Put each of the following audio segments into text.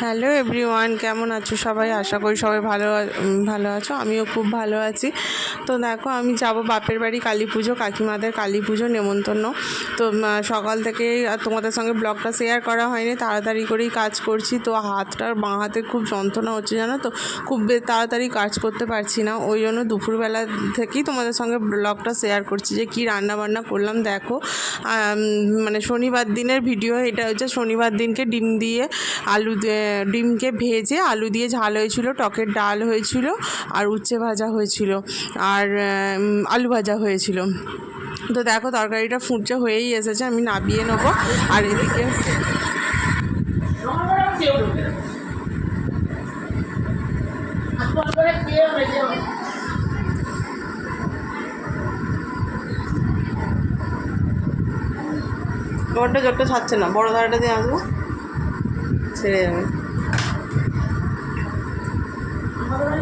Hello everyone, কেমন আছো সবাই? আশা করি সবাই ভালো ভালো আছো। আমিও খুব ভালো আছি। তো দেখো, আমি যাব বাপের বাড়ি কালী পুজো, কাকিমাদের কালী পুজো, নেমন্তন্ন। তো সকাল থেকে তোমাদের সঙ্গে ব্লগটা শেয়ার করা হয়নি, তাড়াতাড়ি করেই কাজ করছি। তো হাতটার বাঁ হাতে খুব যন্ত্রণা হচ্ছে, জানো তো? খুব তাড়াতাড়ি কাজ করতে পারছি না। ওই জন্য দুপুরবেলা থেকেই তোমাদের সঙ্গে ব্লগটা শেয়ার করছি যে কী রান্না বান্না করলাম, দেখো। মানে শনিবার দিনের ভিডিও এটা হচ্ছে শনিবার দিনকে ডিম দিয়ে আলু দিয়ে ডিমকে ভেজে আলু দিয়ে ঝাল হয়েছিল, টকের ডাল হয়েছিল আর উচ্ছে ভাজা হয়েছিল আর আলু ভাজা হয়েছিল। তো দেখো তরকারিটা ফুটছে হয়েই এসেছে, আমি নাবিয়ে নেব। আর এদিকে বড়টা জোরটা ছাড়ছে না, বড় ধারাটা দিয়ে আসব। ছেড়ে যাবে।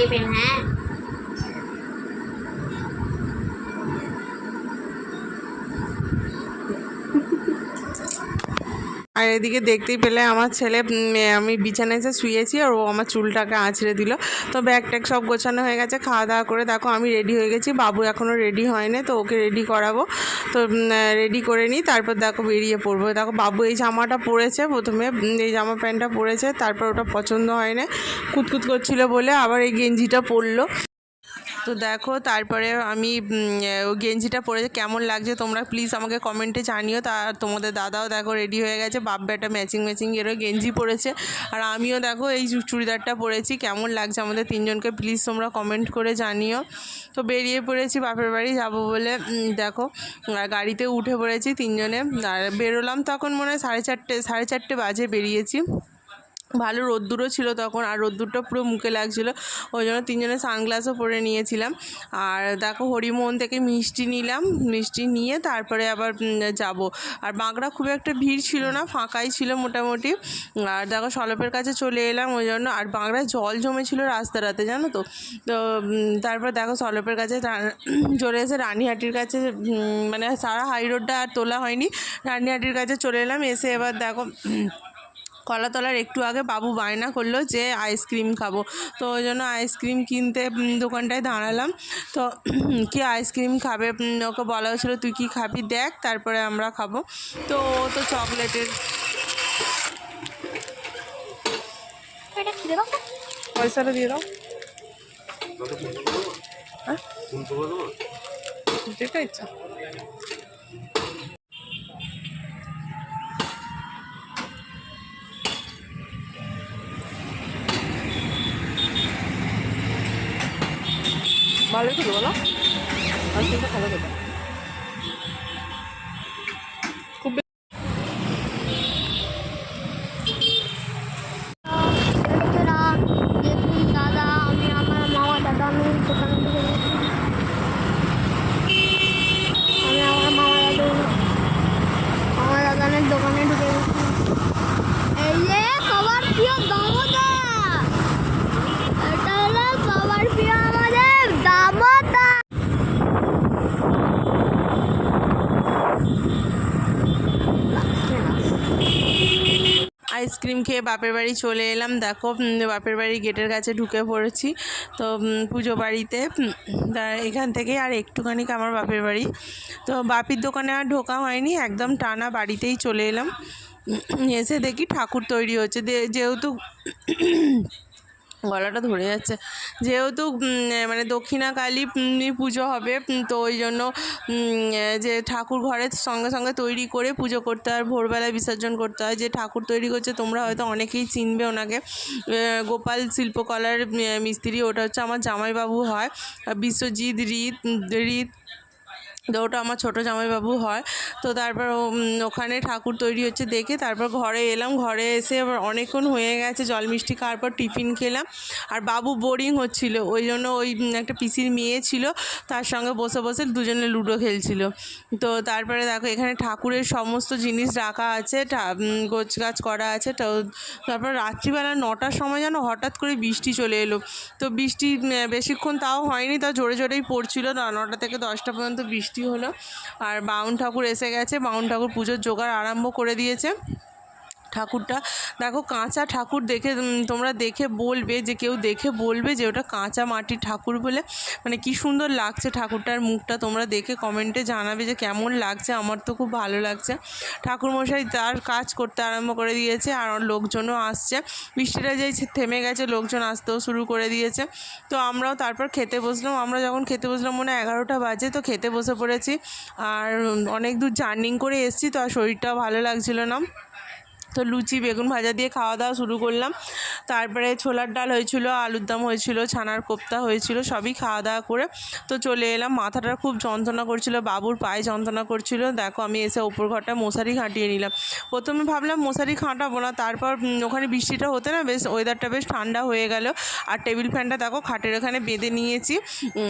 ที่เป็องฮะ আর এদিকে দেখতেই পেলে আমার ছেলে আমি বিছানায় এসে শুয়েছি আর ও আমার চুলটাকে আঁচড়ে দিল। তো ব্যাগ ট্যাগ সব গোছানো হয়ে গেছে, খাওয়া দাওয়া করে দেখো আমি রেডি হয়ে গেছি, বাবু এখনও রেডি হয়নি, তো ওকে রেডি করাবো। তো রেডি করে নিই, তারপর দেখো বেরিয়ে পড়ব। দেখো বাবু এই জামাটা পরেছে প্রথমে এই জামা প্যান্টটা পরেছে, তারপর ওটা পছন্দ হয় না কুতকুত করছিল বলে আবার এই গেঞ্জিটা পরলো। তো দেখো, তারপরে আমি গেঞ্জিটা পরে কেমন লাগছে তোমরা প্লিজ আমাকে কমেন্টে জানিও। তা তোমাদের দাদাও দেখো রেডি হয়ে গেছে বাব্বাটা ম্যাচিং ম্যাচিং এরও গেঞ্জি পরেছে। আর আমিও দেখো এই চুড়িদারটা পরেছি, কেমন লাগছে আমাদের তিনজনকে প্লিজ তোমরা কমেন্ট করে জানিও। তো বেরিয়ে পড়েছি বাপের বাড়ি, যাব বলে দেখো গাড়িতে উঠে পড়েছি তিনজনে। আর বেরোলাম তখন মনে হয় সাড়ে চারটে সাড়ে চারটে বাজে বেরিয়েছি। ভালো রোদ্দুরও ছিল তখন, আর রোদ্দুরটা পুরো মুখে লাগছিল। ওই জন্য তিনজনে সানগ্লাসও পরে নিয়েছিলাম। আর দেখো হরিমোহন থেকে মিষ্টি নিলাম, মিষ্টি নিয়ে তারপরে আবার যাব। আর বাঁকড়া খুব একটা ভিড় ছিল না, ফাঁকাই ছিল মোটামুটি। আর দেখো সলপের কাছে চলে এলাম, ওই জন্য। আর বাঁকড়ায় জল জমেছিল রাস্তাটাতে, জানো তো? তো তারপর দেখো সলপের কাছে চলে এসে রানীহাটির কাছে মানে সারা হাই রোডটা আর তোলা হয়নি। রানীহাটির কাছে চলে এলাম, এসে এবার দেখো কলাতলার একটু আগে বাবু বায়না করল যে আইসক্রিম খাব। তো ওই জন্য আইসক্রিম কিনতে দোকানটায় দাঁড়ালাম। তো কি আইসক্রিম খাবে ওকে বলা হয়েছিলো তুই কি খাবি দেখ তারপরে আমরা খাব। তো ও তো চকলেটের পয়সাটা দিয়ে দাও। হ্যাঁ? যেটা ইচ্ছা। ভালো খেলো বলো। কিন্তু ভালো খেলো খুব বে- বন্ধুরা, দেখুন দাদা আমি আমার মামা দাদা আমি দোকানে ঢুকে গেছি আমি আমার মামা দাদু মামা দাদানের দোকানে ঢুকে গেছি এই যে সবার প্রিয় দামোদা এটা হলো সবার প্রিয় আমাদের দামোদা আইসক্রিম খেয়ে বাপের বাড়ি চলে এলাম। দেখো বাপের বাড়ি গেটের কাছে ঢুকে পড়েছি। তো পুজো বাড়িতে এখান থেকে আর একটুখানি আমার বাপের বাড়ি। তো বাপির দোকানে আর ঢোকা হয়নি, একদম টানা বাড়িতেই চলে এলাম। এসে দেখি ঠাকুর তৈরি হচ্ছে। যেহেতু গলাটা ধরে যাচ্ছে। যেহেতু মানে দক্ষিণা কালী পুজো হবে তো ওই জন্য যে ঠাকুর ঘরের সঙ্গে সঙ্গে তৈরি করে পুজো করতে হয় ভোরবেলায় বিসর্জন করতে হয়। যে ঠাকুর তৈরি করছে, তোমরা হয়তো অনেকেই চিনবে ওনাকে। গোপাল শিল্পকলার মিস্ত্রি, ওটা হচ্ছে আমার জামাইবাবু হয়। বিশ্বজিৎ রীত রীত তো ওটা আমার ছোটো জামাইবাবু হয়। তো তারপর ওখানে ঠাকুর তৈরি হচ্ছে দেখে তারপর ঘরে এলাম। ঘরে এসে আবার অনেকক্ষণ হয়ে গেছে, জল মিষ্টি খাওয়ার পর টিফিন খেলাম। আর বাবু বোরিং হচ্ছিল, ওই জন্য ওই একটা পিসির মেয়ে ছিল, তার সঙ্গে বসে বসে দুজনে লুডো খেলছিল। তো তারপরে দেখো, এখানে ঠাকুরের সমস্ত জিনিস রাখা আছে গোছ গাছ করা আছে। তো তারপর রাত্রিবেলা নটার সময় যেন হঠাৎ করে বৃষ্টি চলে এলো। তো বৃষ্টি বেশিক্ষণ তাও হয়নি তা জোরে জোরেই পড়ছিল। নটা থেকে দশটা পর্যন্ত বৃষ্টি হলো। আর বাউন ঠাকুর এসে গেছে। বাউন ঠাকুর পুজোর জোগাড় আরম্ভ করে দিয়েছে। ঠাকুরটা। দেখো কাঁচা ঠাকুর দেখে তোমরা দেখে বলবে যে, কেউ দেখে বলবে যে, ওটা কাঁচা মাটির ঠাকুর বলে। মানে কি সুন্দর লাগছে ঠাকুরটার মুখটা। তোমরা দেখে কমেন্টে জানাবে যে, কেমন লাগছে? আমার তো খুব ভালো লাগছে। ঠাকুরমশাই তার কাজ করতে আরম্ভ করে দিয়েছে, আর লোকজনও আসছে। বৃষ্টিটা যেই থেমে গেছে, লোকজন আসতেও শুরু করে দিয়েছে। তো আমরাও তারপর খেতে বসলাম। আমরা যখন খেতে বসলাম, মনে এগারোটা বাজে, তো খেতে বসে পড়েছি। আর অনেক দূর জার্নিং করে এসেছি, তো আর শরীরটাও ভালো লাগছিল না। তো লুচি, বেগুন ভাজা দিয়ে খাওয়া দাওয়া শুরু করলাম। তারপরে ছোলার ডাল হয়েছিল, আলুর দম হয়েছিল, ছানার কোপ্তা হয়েছিল, সবই খাওয়া দাওয়া করে তো চলে এলাম। মাথাটা খুব যন্ত্রণা করছিল, বাবুর পায়ে যন্ত্রণা করছিল। দেখো, আমি এসে ওপর ঘরটা মশারি খাটিয়ে নিলাম। প্রথমে ভাবলাম মশারি খাটাবো না, তারপর ওখানে বৃষ্টিটা হতে না বেশ ওয়েদারটা বেশ ঠান্ডা হয়ে গেল। আর টেবিল ফ্যানটা দেখো খাটের ওখানে বেঁধে নিয়েছি।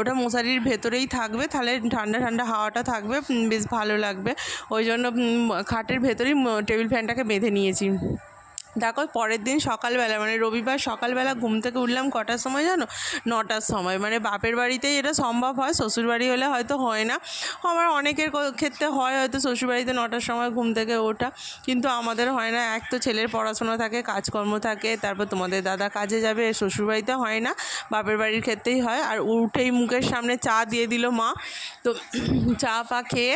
ওটা মশারির ভেতরেই থাকবে, তাহলে ঠান্ডা ঠান্ডা হাওয়াটা থাকবে বেশ ভালো লাগবে। ওই জন্য খাটের ভেতরেই টেবিল ফ্যানটাকে বেঁধে নিয়েছি দেখো, পরের দিন সকালবেলা মানে রবিবার সকালবেলা ঘুম থেকে উঠলাম কটার সময় জানো? নটার সময়। মানে বাপের বাড়িতেই এটা সম্ভব হয় শ্বশুর বাড়ি হলে হয়তো হয় না। আবার অনেকের ক্ষেত্রে হয় হয়তো শ্বশুর বাড়িতে নটার সময় ঘুম থেকে ওঠা, কিন্তু আমাদের হয় না। এক তো ছেলের পড়াশোনা থাকে, কাজকর্ম থাকে, তারপর তোমাদের দাদা কাজে যাবে শ্বশুর বাড়িতে হয় না, বাপের বাড়ির ক্ষেত্রেই হয়। আর উঠেই মুখের সামনে চা দিয়ে দিল মা। তো চা পা খেয়ে,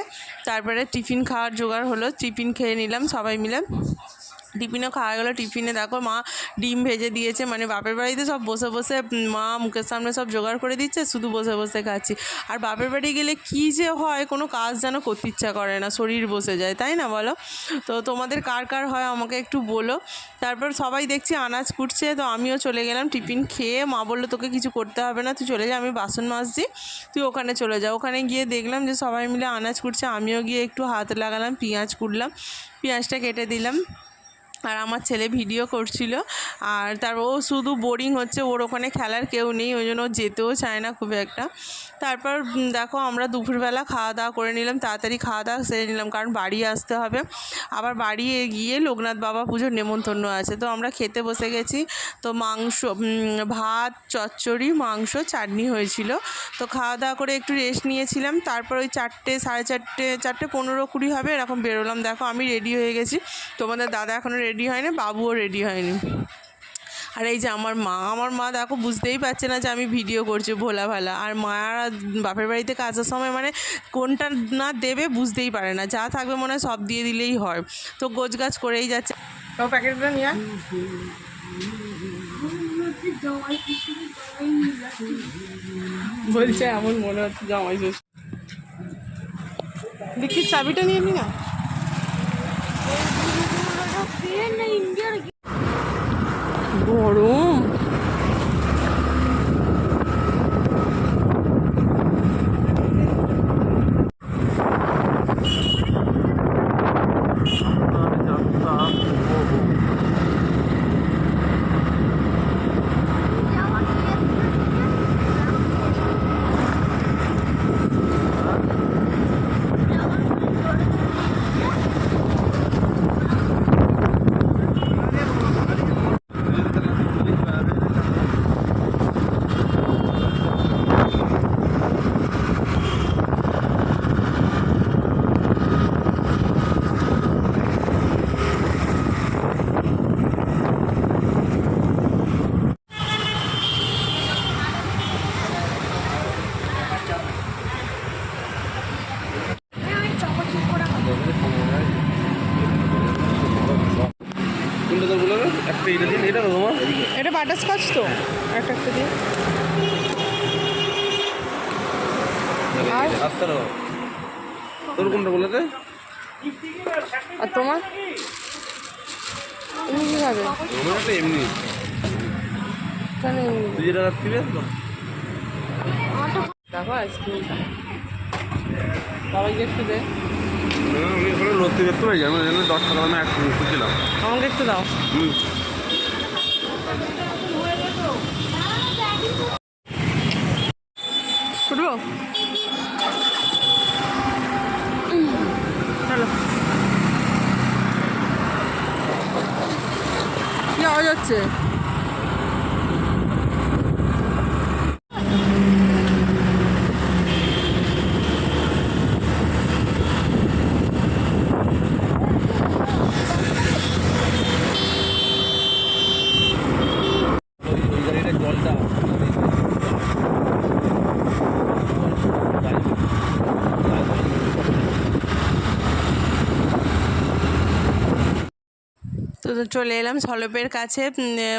তারপরে টিফিন খাওয়ার জোগাড় হলো, টিফিন খেয়ে নিলাম সবাই মিলে। টিফিনও খাওয়া গেলো টিফিনে। দেখো মা ডিম ভেজে দিয়েছে মানে বাপের বাড়িতে সব বসে বসে মা মুখের সামনে সব জোগাড় করে দিচ্ছে, শুধু বসে বসে খাচ্ছি। আর বাপের বাড়ি গেলে কি যে হয়, কোনো কাজ যেন করতে ইচ্ছা করে না, শরীর বসে যায়, তাই না বলো? তো তোমাদের কার কার হয় আমাকে একটু বলো। তারপর সবাই দেখছি আনাজ কুটছে, তো আমিও চলে গেলাম টিফিন খেয়ে। মা বলল, তোকে কিছু করতে হবে না, তুই চলে যা, আমি বাসন মাজছি, তুই ওখানে চলে যা। ওখানে গিয়ে দেখলাম যে সবাই মিলে আনাজ কুটছে, আমিও গিয়ে একটু হাত লাগালাম, পেঁয়াজ কুটলাম, পেঁয়াজটা কেটে দিলাম। আর আমার ছেলে ভিডিও করছিল। আর তারপর ও শুধু বোরিং হচ্ছে, ওর ওখানে খেলার কেউ নেই, ওই জন্য যেতেও চায় না খুব একটা। তারপর দেখো আমরা দুপুরবেলা খাওয়া দাওয়া করে নিলাম, তাড়াতাড়ি খাওয়া দাওয়া সেরে নিলাম, কারণ বাড়ি আসতে হবে। আবার বাড়ি গিয়ে লোকনাথ বাবা পুজোর নেমন্তন্ন আছে, তো আমরা খেতে বসে গেছি। তো মাংস ভাত, চচ্চড়ি, মাংস, চাটনি হয়েছিল। তো খাওয়া দাওয়া করে একটু রেস্ট নিয়েছিলাম। তারপর ওই চারটে, সাড়ে চারটে চারটে পনেরো কুড়ি হবে, এরকম বেরোলাম। দেখো আমি রেডি হয়ে গেছি। তোমাদের দাদা এখনও রেডি হয়নি, বাবুও রেডি হয়নি। আর এই যে আমার মা আমার মা দেখো বুঝতেই পারছে না যে আমি ভিডিও করছি ভোলা ভালা। আর মারা বাপের বাড়িতে কাজের সময় মানে কোনটা না দেবে বুঝতেই পারে না। যা থাকবে মনে হয় সব দিয়ে দিলেই হয়। তো গোছ গাছ করেই যাচ্ছে। তো প্যাকেটগুলো নিয়ে বলছে এমন মনে হচ্ছে জামাই দেখি চাবিটা নিয়ে নি না? গরম। বলে একটা এটা দিন এটা তোমার? এটা বাটারস্কচ তো একটা একটা দিয়ে। আর? তোর কোনটা বলে দে? আর তোমার? তুমি কী খাবে? আমার এমনি। তাহলে তুই যেটা তো। দেখো আইসক্রিমটা। বাবাইকে একটু দে। হ্যাঁ, আমি এখানে লত্তি দেখতে পাই আমি ওই জন্য দশ টাকা দামে এক খুঁজছিলাম আমাকে একটু দাও। হুম উঠবো চলো কি আওয়াজ হচ্ছে ওই গাড়িটা জলটা তো চলে এলাম সলপের কাছে।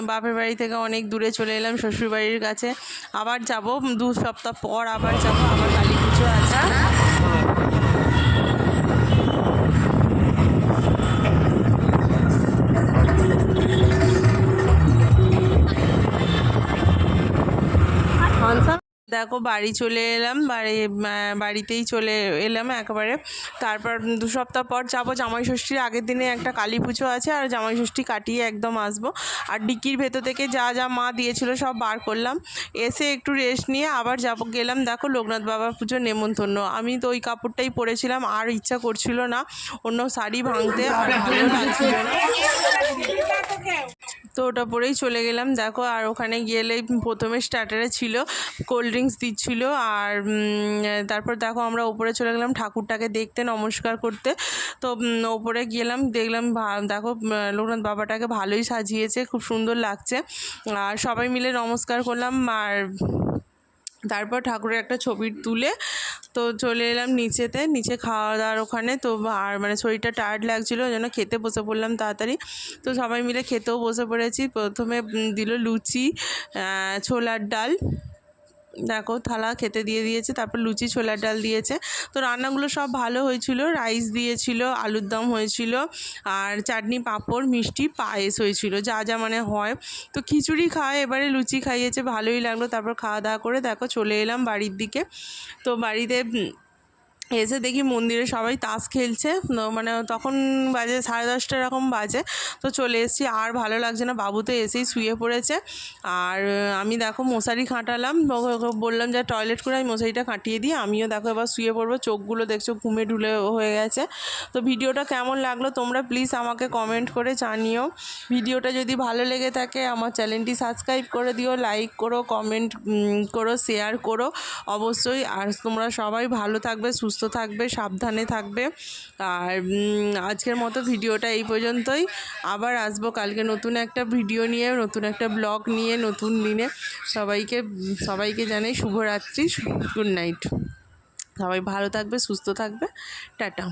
বাপের বাড়ি থেকে অনেক দূরে চলে এলাম শ্বশুরবাড়ির কাছে। আবার যাব, দু সপ্তাহ পর আবার যাব, আবার কালী পুজো আছে। দেখো বাড়ি চলে এলাম, বাড়ি বাড়িতেই চলে এলাম একবারে। তারপর দু সপ্তাহ পর যাব জামাই ষষ্ঠীর আগের দিনে একটা কালী পুজো আছে আর জামাই ষষ্ঠী কাটিয়ে একদম আসব। আর ডিকির ভেতর থেকে যা যা মা দিয়েছিল সব বার করলাম। এসে একটু রেস্ট নিয়ে আবার যাব। গেলাম দেখো লোকনাথ বাবা পুজোর নেমন্তন্ন। আমি তো ওই কাপড়টাই পরেছিলাম, আর ইচ্ছা করছিল না অন্য শাড়ি ভাঙতে। আর না তো ওটা পরেই চলে গেলাম। দেখো আর ওখানে গেলে প্রথমে স্টার্টারে ছিল কোল্ড ড্রিঙ্কস দিচ্ছিল আর তারপর দেখো আমরা ওপরে চলে গেলাম ঠাকুরটাকে দেখতে, নমস্কার করতে। তো ওপরে গেলাম, দেখলাম দেখো লোকনাথ বাবাটাকে ভালোই সাজিয়েছে, খুব সুন্দর লাগছে। আর সবাই মিলে নমস্কার করলাম আর তারপর ঠাকুরের একটা ছবি তুলে তো চলে এলাম নিচেতে, নিচে খাওয়া দাওয়ার ওখানে। তো আর মানে শরীরটা টায়ার্ড লাগছিল, ওই জন্য খেতে বসে পড়লাম তাড়াতাড়ি। তো সবাই মিলে খেতেও বসে পড়েছি। প্রথমে দিল লুচি ছোলার ডাল। দেখো থালা খেতে দিয়ে দিয়েছে, তারপর লুচি, ছোলার ডাল দিয়েছে। তো রান্নাগুলো সব ভালো হয়েছিল, রাইস দিয়েছিল, আলুর দম হয়েছিল, আর চাটনি, পাঁপড়, মিষ্টি, পায়েস হয়েছিল, যা যা মানে হয়। তো খিচুড়ি খায়, এবারে লুচি খাইয়েছে, ভালোই লাগল। তারপর খাওয়া দাওয়া করে দেখো চলে এলাম বাড়ির দিকে। তো বাড়িতে এসে দেখি মন্দিরে সবাই তাস খেলছে। মানে তখন বাজে সাড়ে দশটা এরকম বাজে। তো চলে এসেছি। আর ভালো লাগছে না। বাবু তো এসেই শুয়ে পড়েছে। আর আমি দেখো মশারি খাটালাম। বললাম যে টয়লেট করে আমি মশারিটা কাটিয়ে দিই আমিও দেখো এবার শুয়ে পড়ব। চোখগুলো দেখছ ঘুমে ঢুলে হয়ে গেছে। তো ভিডিওটা কেমন লাগল তোমরা প্লিজ আমাকে কমেন্ট করে জানিও। ভিডিওটা যদি ভালো লেগে থাকে আমার চ্যানেলটি সাবস্ক্রাইব করে দিও লাইক করো কমেন্ট করো শেয়ার করো অবশ্যই। আর তোমরা সবাই ভালো থাকবে, সুস্থ থাকবে, সাবধানে থাকবে। আর আজকের মতো ভিডিওটা এই পর্যন্তই। আবার আসব কালকে নতুন একটা ভিডিও নিয়ে, নতুন একটা ব্লগ নিয়ে, নতুন দিনে। সবাইকে সবাইকে জানাই শুভরাত্রি গুড নাইট। সবাই ভালো থাকবে, সুস্থ থাকবে। টাটা।